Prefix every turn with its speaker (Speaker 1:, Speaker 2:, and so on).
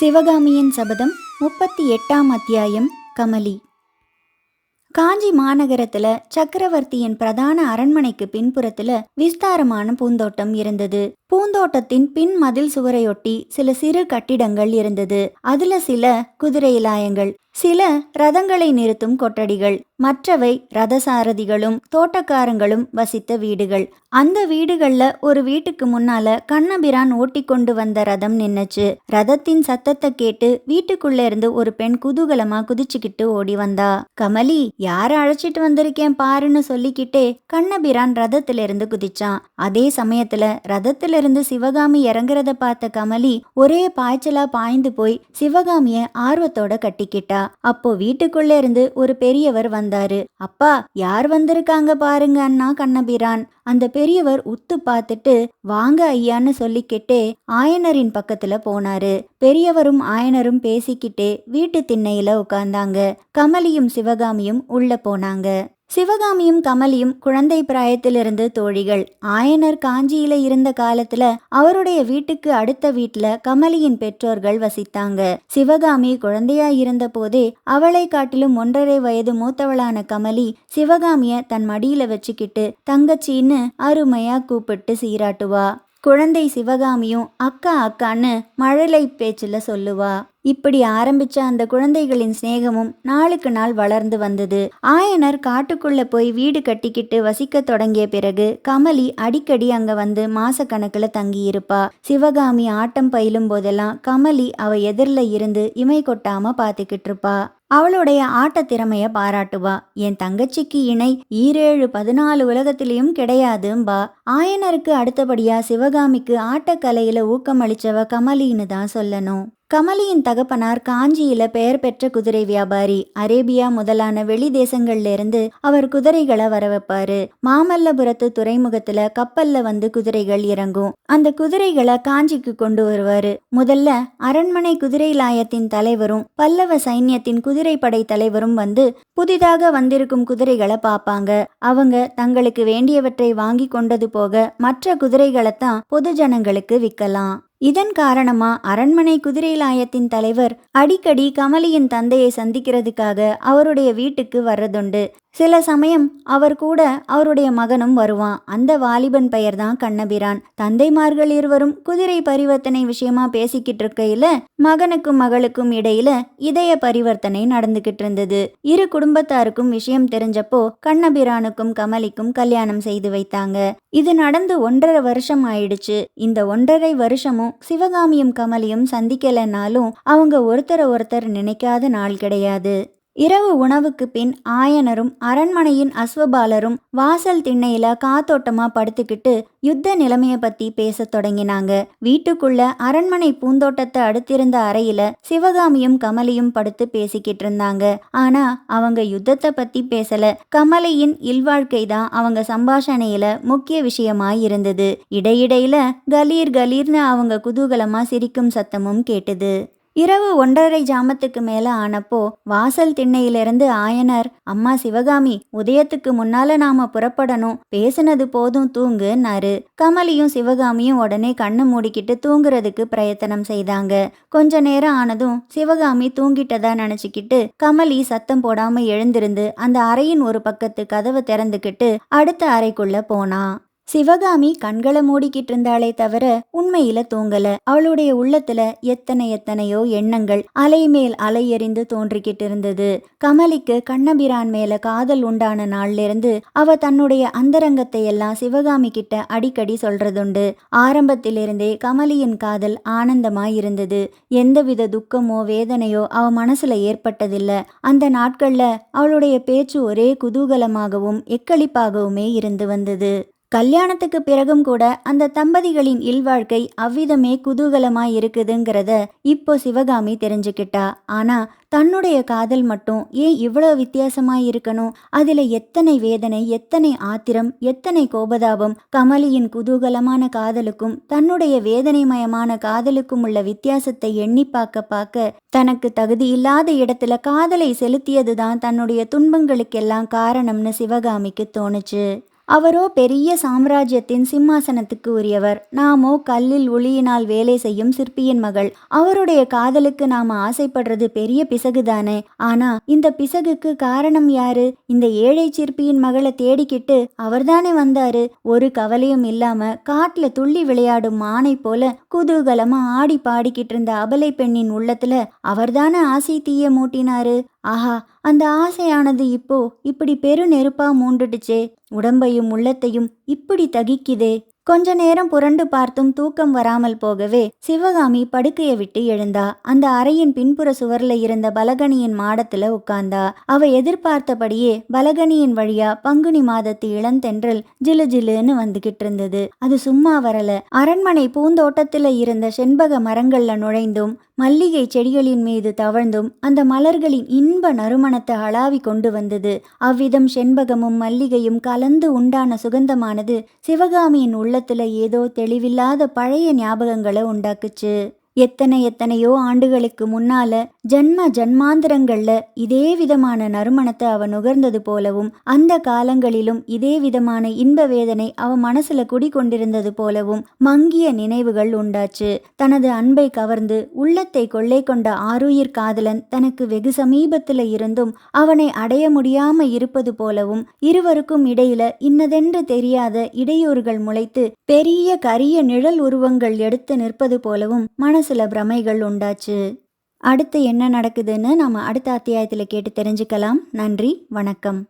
Speaker 1: சிவகாமியின் சபதம் முப்பத்தி எட்டாம் அத்தியாயம் கமலி. காஞ்சி மாநகரத்துல சக்கரவர்த்தியின் பிரதான அரண்மனைக்கு பின்புறத்துல விஸ்தாரமான பூந்தோட்டம் இருந்தது. பூந்தோட்டத்தின் பின் மதில் சுவரையொட்டி சில சிறு கட்டிடங்கள் இருந்தது. அதுல சில குதிரைலாயங்கள் சில ரதங்களை நிறுத்தும் கொட்டடிகள் மற்றவை ரதசாரதிகளும் தோட்டக்காரங்களும் வசித்த வீடுகள். அந்த வீடுகள்ல ஒரு வீட்டுக்கு முன்னால கண்ணபிரான் ஓட்டி கொண்டு வந்த ரதம் நின்னுச்சு. ரதத்தின் சத்தத்தை கேட்டு வீட்டுக்குள்ள இருந்து ஒரு பெண் குதூகலமா குதிச்சுக்கிட்டு ஓடி வந்தா. கமலி யார அழைச்சிட்டு வந்திருக்கேன் பாருன்னு சொல்லிக்கிட்டே கண்ணபிரான் ரதத்துல இருந்து குதிச்சான். அதே சமயத்துல ரதத்துல இருந்து சிவகாமி இறங்குறத பார்த்த கமலி ஒரே பாய்ச்சலா பாய்ந்து போய் சிவகாமிய ஆர்வத்தோட கட்டிக்கிட்டா. அப்போ வீட்டுக்குள்ள இருந்து ஒரு பெரியவர் வந்தாரு. அப்பா யார் வந்திருக்காங்க பாருங்க அண்ணா கண்ணபிரான். அந்த பெரியவர் உத்து பார்த்துட்டு வாங்க ஐயான்னு சொல்லிக்கிட்டே ஆயனரின் பக்கத்துல போனாரு. பெரியவரும் ஆயனரும் பேசிக்கிட்டே வீட்டு திண்ணையில உட்கார்ந்தாங்க கமலியும் சிவகாமியும் உள்ள போனாங்க. சிவகாமியும் கமலியும் குழந்தை பிராயத்திலிருந்து தோழிகள். ஆயனர் காஞ்சியில இருந்த காலத்துல அவருடைய வீட்டுக்கு அடுத்த வீட்டுல கமலியின் பெற்றோர்கள் வசித்தாங்க. சிவகாமி குழந்தையா இருந்த போதே அவளை காட்டிலும் ஒன்றரை வயது மூத்தவளான கமலி சிவகாமிய தன் மடியில வச்சுக்கிட்டு தங்கச்சின்னு அருமையா கூப்பிட்டு சீராட்டுவா. குழந்தை சிவகாமியும் அக்கா அக்கான்னு மழலை பேச்சுல சொல்லுவா. இப்படி ஆரம்பிச்ச அந்த குழந்தைகளின் சிநேகமும் நாளுக்கு நாள் வளர்ந்து வந்தது. ஆயனர் காட்டுக்குள்ள போய் வீடு கட்டிக்கிட்டு வசிக்க தொடங்கிய பிறகு கமலி அடிக்கடி அங்க வந்து மாச கணக்குல தங்கி இருப்பா சிவகாமி ஆட்டம் பயிலும் போதெல்லாம் கமலி அவ எதிரில் இருந்து இமை கொட்டாம பாத்துக்கிட்டு இருப்பா. அவளுடைய ஆட்ட திறமைய பாராட்டுவா. என் தங்கச்சிக்கு இணை ஈரேழு பதினாலு உலகத்திலையும் கிடையாதும்பா. ஆயனருக்கு அடுத்தபடியா சிவகாமிக்கு ஆட்டக்கலையில ஊக்கமளிச்சவ கமலின்னு தான் சொல்லணும். கமலியின் தகப்பனார் காஞ்சியில பெயர் பெற்ற குதிரை வியாபாரி அரேபியா முதலான வெளி தேசங்கள்ல இருந்து அவர் குதிரைகளை வர வைப்பாரு மாமல்லபுரத்து துறைமுகத்துல கப்பல்ல வந்து குதிரைகள் இறங்கும். அந்த குதிரைகளை காஞ்சிக்கு கொண்டு வருவாரு. முதல்ல அரண்மனை குதிரை லாயத்தின் தலைவரும் பல்லவ சைன்யத்தின் குதிரைப்படை தலைவரும் வந்து புதிதாக வந்திருக்கும் குதிரைகளை பார்ப்பாங்க. அவங்க தங்களுக்கு வேண்டியவற்றை வாங்கி கொண்டது போக மற்ற குதிரைகளைத்தான் பொதுஜனங்களுக்கு விற்கலாம். இதன் காரணமா அரண்மனை குதிரைலாயத்தின் தலைவர் அடிக்கடி கமலியின் தந்தையை சந்திக்கிறதுக்காக அவருடைய வீட்டுக்கு வர்றதுண்டு. சில சமயம் அவர் கூட அவருடைய மகனும் வருவான். அந்த வாலிபன் பெயர் தான் கண்ணபிரான். தந்தைமார்கள் இருவரும் குதிரை பரிவர்த்தனை விஷயமா பேசிக்கிட்டு இருக்கையில மகனுக்கும் மகளுக்கும் இடையில இதய பரிவர்த்தனை நடந்துகிட்டு இருந்தது. இரு குடும்பத்தாருக்கும் விஷயம் தெரிஞ்சப்போ கண்ணபிரானுக்கும் கமலிக்கும் கல்யாணம் செய்து வைத்தாங்க. இது நடந்து ஒன்றரை வருஷம் ஆயிடுச்சு. இந்த ஒன்றரை வருஷமும் சிவகாமியும் கமலியும் சந்திக்கலைன்னாலும் அவங்க ஒருத்தரை ஒருத்தர் நினைக்காத நாள் கிடையாது. இரவு உணவுக்கு பின் ஆயனரும் அரண்மனையின் அஸ்வபாலரும் வாசல் திண்ணையில காத்தோட்டமா படுத்துக்கிட்டு யுத்த நிலைமைய பத்தி பேசத் தொடங்கினாங்க. வீட்டுக்குள்ள அரண்மனை பூந்தோட்டத்தை அடுத்திருந்த அறையில சிவகாமியும் கமலியும் படுத்து பேசிக்கிட்டு இருந்தாங்க. ஆனா அவங்க யுத்தத்தை பத்தி பேசல. கமலியின் இல்வாழ்க்கை தான் அவங்க சம்பாஷணையில முக்கிய விஷயமாய் இருந்தது. இடையிடையில கலீர் கலீர்னு அவங்க குதூகலமா சிரிக்கும் சத்தமும் கேட்டது. இரவு ஒன்றரை ஜாமத்துக்கு மேலே ஆனப்போ வாசல் திண்ணையிலிருந்து ஆயனர் அம்மா சிவகாமி உதயத்துக்கு முன்னால நாம புறப்படணும். பேசுனது போதும் தூங்குன்னாரு கமலியும் சிவகாமியும் உடனே கண்ணு மூடிக்கிட்டு தூங்குறதுக்கு பிரயத்தனம் செய்தாங்க. கொஞ்ச நேரம் ஆனதும் சிவகாமி தூங்கிட்டதா நினைச்சுக்கிட்டு கமலி சத்தம் போடாம எழுந்திருந்து அந்த அறையின் ஒரு பக்கத்து கதவை திறந்துக்கிட்டு அடுத்த அறைக்குள்ள போனா. சிவகாமி கண்களை மூடிக்கிட்டு இருந்தாளே தவிர உண்மையில தூங்கல. அவளுடைய உள்ளத்துல எத்தனை எத்தனையோ எண்ணங்கள் அலை மேல் அலை தோன்றிக்கிட்டு இருந்தது கமலிக்கு கண்ணபிரான் மேல காதல் உண்டான நாள்ல இருந்து அவ தன்னுடைய அந்தரங்கத்தை எல்லாம் சிவகாமி கிட்ட அடிக்கடி சொல்றதுண்டு. ஆரம்பத்திலிருந்தே கமலியின் காதல் ஆனந்தமாய் இருந்தது. எந்தவித துக்கமோ வேதனையோ அவ மனசுல ஏற்பட்டதில்ல. அந்த நாட்கள்ல அவளுடைய பேச்சு ஒரே குதூகலமாகவும் எக்களிப்பாகவுமே இருந்து வந்தது. கல்யாணத்துக்கு பிறகும் கூட அந்த தம்பதிகளின் இல்வாழ்க்கை அவ்விதமே குதூகலமாய் இருக்குதுங்கிறத இப்போ சிவகாமி தெரிஞ்சுக்கிட்டா. ஆனா தன்னுடைய காதல் மட்டும் ஏன் இவ்வளோ வித்தியாசமாய் இருக்கணும்? அதுல எத்தனை வேதனை எத்தனை ஆத்திரம் எத்தனை கோபதாபம் கமலியின் குதூகலமான காதலுக்கும் தன்னுடைய வேதனைமயமான காதலுக்கும் உள்ள வித்தியாசத்தை எண்ணி பார்க்க பார்க்க தனக்கு தகுதி இல்லாத இடத்துல காதலை செலுத்தியதுதான் தன்னுடைய துன்பங்களுக்கெல்லாம் காரணம்னு சிவகாமிக்கு தோணுச்சு. அவரோ பெரிய சாம்ராஜ்யத்தின் சிம்மாசனத்துக்கு உரியவர். நாமோ கல்லில் ஒளியினால் வேலை செய்யும் சிற்பியின் மகள். அவருடைய காதலுக்கு நாம ஆசைப்படுறது பெரிய பிசகுதானே ஆனா இந்த பிசகுக்கு காரணம் யாரு? இந்த ஏழை சிற்பியின் மகளை தேடிக்கிட்டு அவர்தானே வந்தாரு. ஒரு கவலையும் இல்லாம காட்டுல துள்ளி விளையாடும் மானை போல குதூகலமா ஆடி பாடிக்கிட்டு இருந்த அபலை பெண்ணின் உள்ளத்துல அவர்தானே ஆசை தீய மூட்டினாரு? ஆஹா அந்த ஆசையானது இப்போ இப்படி பெரு நெருப்பா மூண்டுடுச்சே. உடம்பையும் உள்ளத்தையும் இப்படி தகிக்குதே. கொஞ்ச நேரம் புரண்டு பார்த்தும் தூக்கம் வராமல் போகவே சிவகாமி படுக்கையை விட்டு எழுந்தா. அந்த அறையின் பின்புற சுவர்ல இருந்த பலகனியின் மாடத்துல உட்கார்ந்தா. அவ எதிர்பார்த்தபடியே பலகனியின் வழியா பங்குனி மாதத்து இளந்தென்றல் ஜிலு ஜிலுன்னு வந்துகிட்டு இருந்தது. அது சும்மா வரல. அரண்மனை பூந்தோட்டத்துல இருந்த செண்பக மரங்கள்ல நுழைந்தும் மல்லிகை செடிகளின் மீது தவழ்ந்தும் அந்த மலர்களின் இன்ப நறுமணத்தை அளாவி கொண்டு வந்தது. அவ்விதம் செண்பகமும் மல்லிகையும் கலந்து உண்டான சுகந்தமானது சிவகாமியின் உள்ளத்துல ஏதோ தெளிவில்லாத பழைய ஞாபகங்களை உண்டாக்குச்சு. எத்தனை எத்தனையோ ஆண்டுகளுக்கு முன்னால ஜன்ம ஜன்மாந்திரங்கள்ல இதே விதமான நறுமணத்தை அவ நுகர்ந்தது போலவும் அந்த காலங்களிலும் இதே விதமான இன்ப வேதனை அவ மனசுல குடிகொண்டிருந்தது போலவும் மங்கிய நினைவுகள் உண்டாச்சு. தனது அன்பை கவர்ந்து உள்ளத்தை கொள்ளை கொண்ட ஆருயிர் காதலன் தனக்கு வெகு சமீபத்துல இருந்தும் அவனை அடைய முடியாம இருப்பது போலவும் இருவருக்கும் இடையில இன்னதென்று தெரியாத இடையூறுகள் முளைத்து பெரிய கரிய நிழல் உருவங்கள் எடுத்து நிற்பது போலவும் மன சில பிரமைகள் உண்டாச்சு. அடுத்து என்ன நடக்குதுன்னு நாம அடுத்த அத்தியாயத்தில் கேட்டு தெரிஞ்சுக்கலாம். நன்றி வணக்கம்.